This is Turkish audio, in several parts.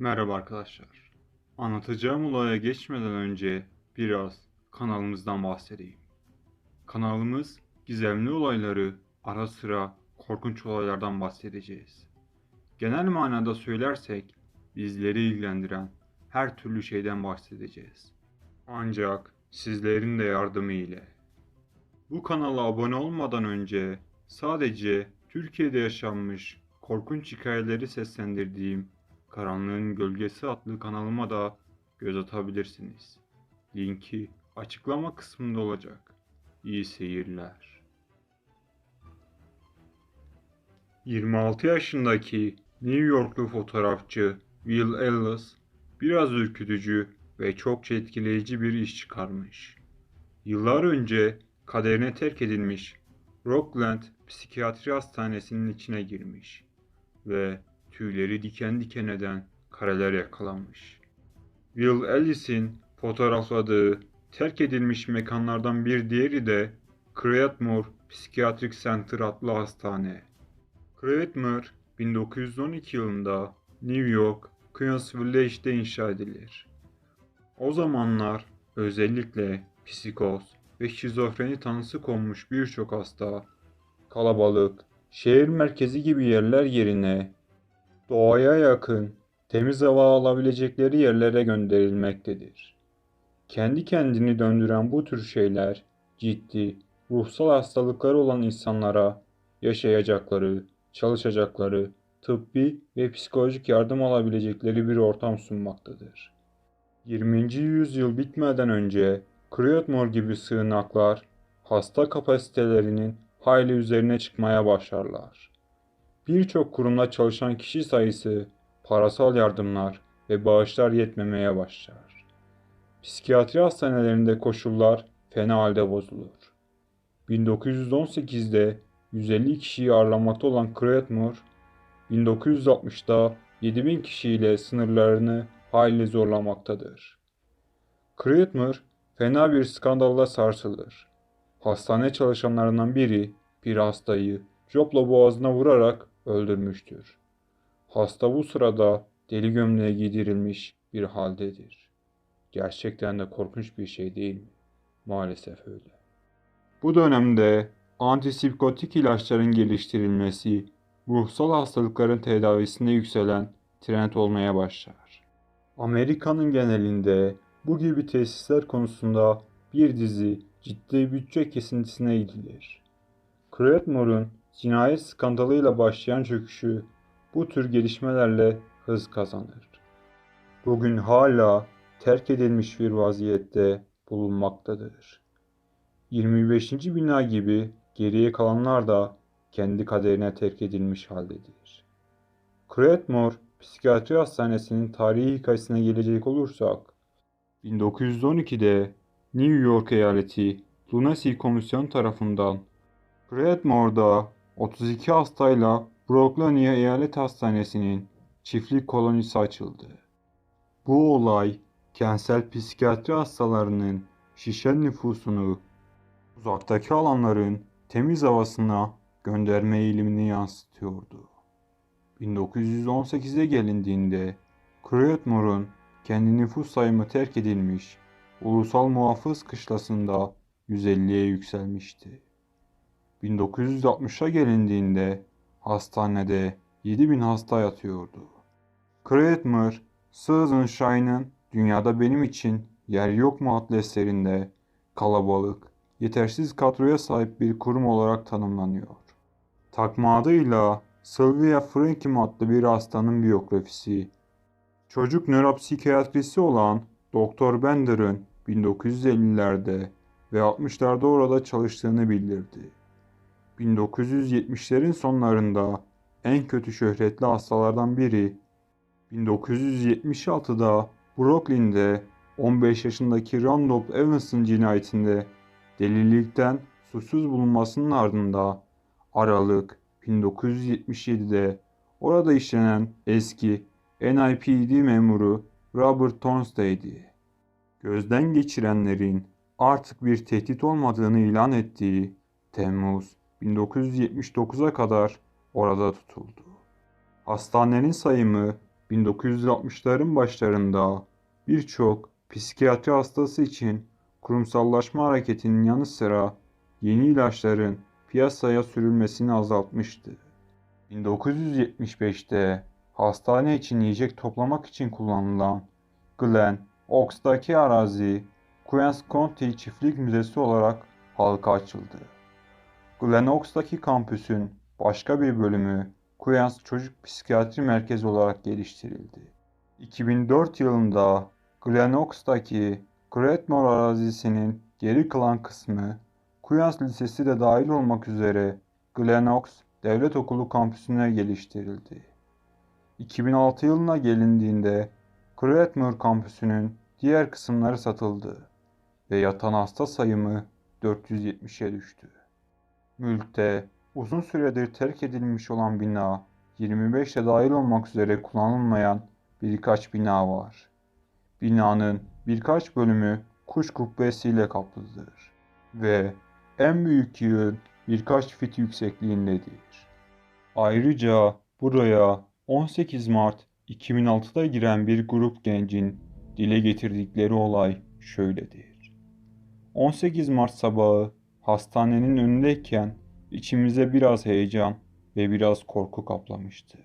Merhaba arkadaşlar. Anlatacağım olaya geçmeden önce biraz kanalımızdan bahsedeyim. Kanalımız gizemli olayları, ara sıra korkunç olaylardan bahsedeceğiz. Genel manada söylersek bizleri ilgilendiren her türlü şeyden bahsedeceğiz. Ancak sizlerin de yardımı ile. Bu kanala abone olmadan önce sadece Türkiye'de yaşanmış korkunç hikayeleri seslendirdiğim Karanlığın Gölgesi adlı kanalıma da göz atabilirsiniz. Linki açıklama kısmında olacak. İyi seyirler. 26 yaşındaki New Yorklu fotoğrafçı Will Ellis biraz ürkütücü ve çok etkileyici bir iş çıkarmış. Yıllar önce kaderine terk edilmiş Rockland Psikiyatri Hastanesi'nin içine girmiş ve tüyleri diken diken eden kareler yakalanmış. Will Ellis'in fotoğrafladığı terk edilmiş mekanlardan bir diğeri de Creedmoor Psychiatric Center adlı hastane. Creedmoor 1912 yılında New York Queens Village'de inşa edilir. O zamanlar özellikle psikoz ve şizofreni tanısı konmuş birçok hasta kalabalık, şehir merkezi gibi yerler yerine doğaya yakın, temiz hava alabilecekleri yerlere gönderilmektedir. Kendi kendini döndüren bu tür şeyler ciddi, ruhsal hastalıkları olan insanlara yaşayacakları, çalışacakları, tıbbi ve psikolojik yardım alabilecekleri bir ortam sunmaktadır. 20. yüzyıl bitmeden önce Creedmoor gibi sığınaklar hasta kapasitelerinin hayli üzerine çıkmaya başlarlar. Birçok kurumda çalışan kişi sayısı, parasal yardımlar ve bağışlar yetmemeye başlar. Psikiyatri hastanelerinde koşullar fena halde bozulur. 1918'de 150 kişiyi ağırlamakta olan Creedmoor, 1960'da 7000 kişiyle sınırlarını hayli zorlamaktadır. Creedmoor fena bir skandalla sarsılır. Hastane çalışanlarından biri bir hastayı copla boğazına vurarak öldürmüştür. Hasta bu sırada deli gömleğe giydirilmiş bir haldedir. Gerçekten de korkunç bir şey değil mi? Maalesef öyle. Bu dönemde antipsikotik ilaçların geliştirilmesi, ruhsal hastalıkların tedavisinde yükselen trend olmaya başlar. Amerika'nın genelinde bu gibi tesisler konusunda bir dizi ciddi bütçe kesintisine gidilir. Creedmoor'un cinayet skandalıyla başlayan çöküşü bu tür gelişmelerle hız kazanır. Bugün hala terk edilmiş bir vaziyette bulunmaktadır. 25. bina gibi geriye kalanlar da kendi kaderine terk edilmiş haldedir. Creedmoor Psikiyatri Hastanesi'nin tarihi hikayesine gelecek olursak, 1912'de New York eyaleti Lunacy Komisyon tarafından Creedmoor'da 32 hastayla Brooklynia Eyalet Hastanesi'nin çiftlik kolonisi açıldı. Bu olay kentsel psikiyatri hastalarının şişen nüfusunu uzaktaki alanların temiz havasına gönderme eğilimini yansıtıyordu. 1918'e gelindiğinde Creedmoor'un kendi nüfus sayımı terk edilmiş ulusal muhafız kışlasında 150'ye yükselmişti. 1960'a gelindiğinde hastanede 7000 hasta yatıyordu. Susan Shine'ın Dünyada Benim için Yer Yok mu adlı eserinde kalabalık, yetersiz kadroya sahip bir kurum olarak tanımlanıyor. Takma adıyla Sylvia Frankim adlı bir hastanın biyografisi. Çocuk nöropsikiyatrisi olan Doktor Bender'ın 1950'lerde ve 60'larda orada çalıştığını bildirdi. 1970'lerin sonlarında en kötü şöhretli hastalardan biri 1976'da Brooklyn'de 15 yaşındaki Randolph Evans'ın cinayetinde delilikten suçsuz bulunmasının ardında Aralık 1977'de orada işlenen eski NIPD memuru Robert Thornstey'di. Gözden geçirenlerin artık bir tehdit olmadığını ilan ettiği Temmuz 1979'a kadar orada tutuldu. Hastanenin sayımı 1960'ların başlarında birçok psikiyatri hastası için kurumsallaşma hareketinin yanı sıra yeni ilaçların piyasaya sürülmesini azaltmıştı. 1975'te hastane için yiyecek toplamak için kullanılan Glen Oaks'taki arazi Queens County Çiftlik Müzesi olarak halka açıldı. Glen Oaks'taki kampüsün başka bir bölümü Queens Çocuk Psikiyatri Merkezi olarak geliştirildi. 2004 yılında Glen Oaks'taki Creedmoor arazisinin geri kalan kısmı Queens Lisesi de dahil olmak üzere Glen Oaks Devlet Okulu kampüsüne geliştirildi. 2006 yılına gelindiğinde Creedmoor kampüsünün diğer kısımları satıldı ve yatan hasta sayımı 470'e düştü. Mülkte uzun süredir terk edilmiş olan bina 25'te dahil olmak üzere kullanılmayan birkaç bina var. Binanın birkaç bölümü kuş kubbesiyle kaplıdır ve en büyük yığın birkaç fit yüksekliğindedir. Ayrıca buraya 18 Mart 2006'da giren bir grup gencin dile getirdikleri olay şöyledir. 18 Mart sabahı hastanenin önündeyken içimize biraz heyecan ve biraz korku kaplamıştı.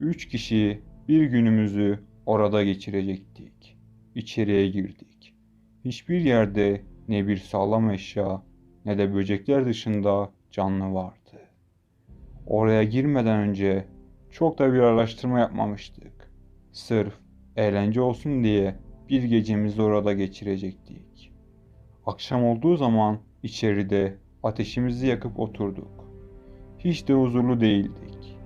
Üç kişi bir günümüzü orada geçirecektik. İçeriye girdik. Hiçbir yerde ne bir sağlam eşya ne de böcekler dışında canlı vardı. Oraya girmeden önce çok da bir araştırma yapmamıştık. Sırf eğlence olsun diye bir gecemizi orada geçirecektik. Akşam olduğu zaman içeride ateşimizi yakıp oturduk. Hiç de huzurlu değildik.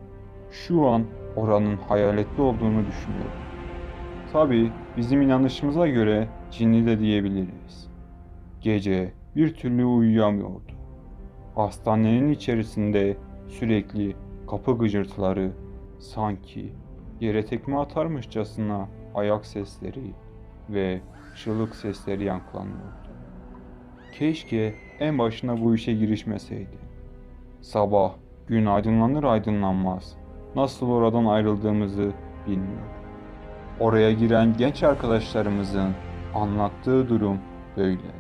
Şu an oranın hayaletli olduğunu düşünüyorum. Tabi bizim inanışımıza göre cinli de diyebiliriz. Gece bir türlü uyuyamıyordu. Hastanenin içerisinde sürekli kapı gıcırtıları, sanki yere tekme atarmışçasına ayak sesleri ve çığlık sesleri yankılanıyordu. Keşke en başına bu işe girişmeseydi. Sabah gün aydınlanır aydınlanmaz nasıl oradan ayrıldığımızı bilmiyorum. Oraya giren genç arkadaşlarımızın anlattığı durum böyle.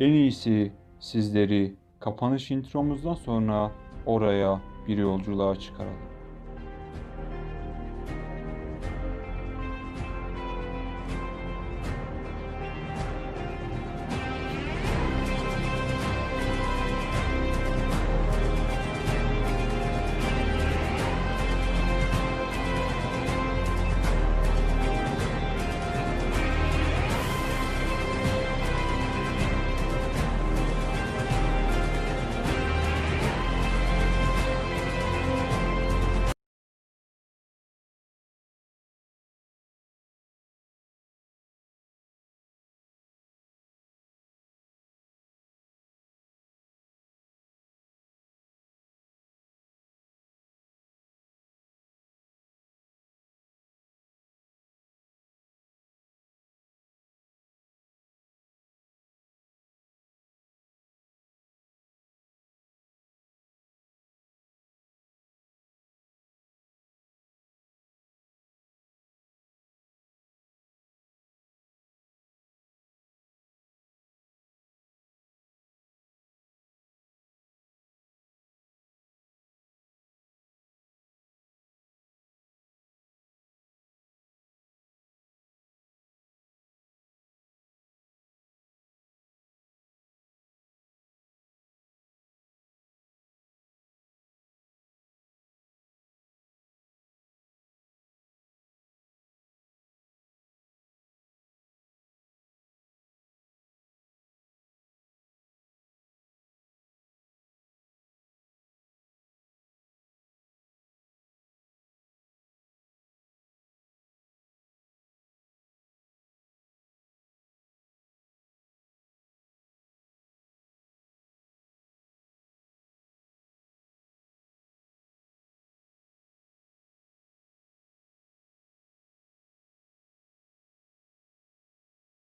En iyisi sizleri kapanış intromuzdan sonra oraya bir yolculuğa çıkaralım.